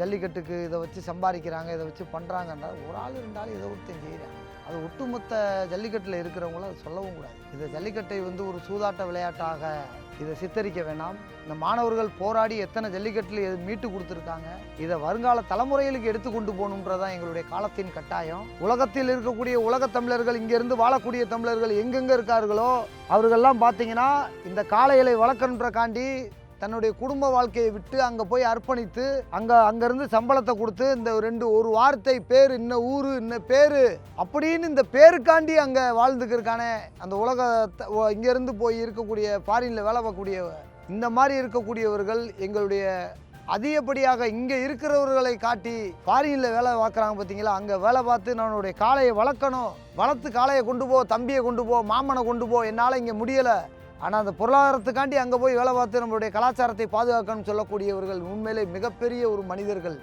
ஜல்லிக்கட்டுக்கு இதை வச்சு சம்பாதிக்கிறாங்க இதை வச்சு பண்ணுறாங்கன்றால் ஒரு ஆள் இருந்தாலும் இதை ஒருத்தன் செய்கிறாங்க அது ஒட்டுமொத்த ஜல்லிக்கட்டில் இருக்கிறவங்களும் சொல்லவும் கூடாது. இந்த ஜல்லிக்கட்டை வந்து ஒரு சூதாட்ட விளையாட்டாக இதை சித்தரிக்க வேண்டாம் இந்த மாணவர்கள் போராடி எத்தனை ஜல்லிக்கட்டில் எது மீட்டு கொடுத்துருக்காங்க இதை வருங்கால தலைமுறைகளுக்கு எடுத்து கொண்டு போகணுன்றதான் எங்களுடைய காலத்தின் கட்டாயம். உலகத்தில் இருக்கக்கூடிய உலக தமிழர்கள் இங்கேருந்து வாழக்கூடிய தமிழர்கள் எங்கெங்கே இருக்கார்களோ அவர்கள்லாம் பார்த்தீங்கன்னா இந்த காளைகளை வளர்க்கன்றக்காண்டி தன்னுடைய குடும்ப வாழ்க்கையை விட்டு அங்கே போய் அர்ப்பணித்து அங்கே அங்கேருந்து சம்பளத்தை கொடுத்து இந்த ரெண்டு ஒரு வார்த்தை பேர் இன்ன ஊர் இன்ன பேர் அப்படின்னு இந்த பேருக்காண்டி அங்கே வாழ்ந்துக்கிறக்கானே அந்த உலக இங்கேருந்து போய் இருக்கக்கூடிய ஃபாரினில் வேலை பார்க்கக்கூடிய இந்த மாதிரி இருக்கக்கூடியவர்கள் எங்களுடைய அதிகப்படியாக இங்கே இருக்கிறவர்களை காட்டி ஃபாரினில் வேலை பார்க்குறாங்க பார்த்தீங்களா அங்கே வேலை பார்த்து நம்மளுடைய காளையை வளர்க்கணும். வளர்த்து காளையை கொண்டு போ தம்பியை கொண்டு போ மாமனை கொண்டு போ என்னால் இங்கே முடியலை. ஆனால் அந்த பொருளாதாரத்துக்காண்டி அங்கே போய் வேலை பார்த்து நம்மளுடைய கலாச்சாரத்தை பாதுகாக்கணும்னு சொல்லக்கூடியவர்கள் உண்மையிலே மிகப்பெரிய ஒரு மனிதர்கள்.